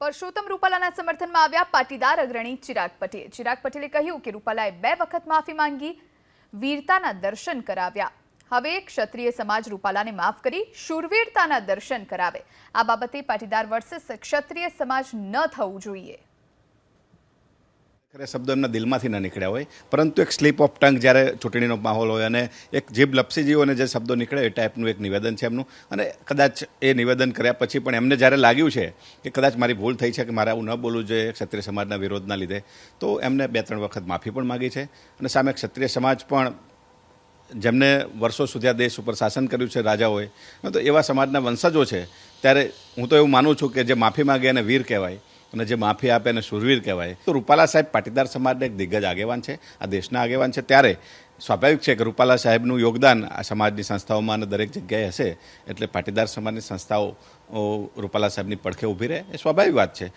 પરસોત્તમ રૂપાલાના સમર્થનમાં આવ્યા પાટીદાર અગ્રણી ચિરાગ પટેલ. ચિરાગ પટેલે કહ્યું કે રૂપાલાએ બે વખત માફી માંગી, વીરતાના દર્શન કરાવ્યા. હવે ક્ષત્રિય સમાજ રૂપાલાને માફ કરી શૂરવીરતાના દર્શન કરાવે. આ બાબતે પાટીદાર વર્સેસ ક્ષત્રિય સમાજ ન થવું જોઈએ. ખરે શબ્દો એમના દિલમાંથી ન નીકળ્યા હોય. પરંતુ એક સ્લીપ ઓફ ટંગ જ્યારે ચૂંટણીનો માહોલ હોય અને એક જીભ લપસી જેવો જે શબ્દો નીકળે એ ટાઈપનું એક નિવેદન છે એમનું. અને કદાચ એ નિવેદન કર્યા પછી પણ એમને જ્યારે લાગ્યું છે કે કદાચ મારી ભૂલ થઈ છે કે મારે આવું ન બોલવું જોઈએ ક્ષત્રિય સમાજના વિરોધના લીધે, તો એમને બે ત્રણ વખત માફી પણ માગી છે. અને સામે ક્ષત્રિય સમાજ પણ જેમને વર્ષો સુધી આ દેશ ઉપર શાસન કર્યું છે રાજાઓએ, તો એવા સમાજના વંશજો છે. ત્યારે હું તો એવું માનું છું કે જે માફી માગે એને વીર કહેવાય. અને જે માફી આપે એને સુરવીર કહેવાય. તો રૂપાલા સાહેબ પાટીદાર સમાજના એક દિગ્ગજ આગેવાન છે, આ દેશના આગેવાન છે. ત્યારે સ્વાભાવિક છે કે રૂપાલા સાહેબનું યોગદાન આ સમાજની સંસ્થાઓમાં અને દરેક જગ્યાએ હશે, એટલે પાટીદાર સમાજની સંસ્થાઓ રૂપાલા સાહેબની પડખે ઊભી રહે. એ સ્વાભાવિક વાત છે.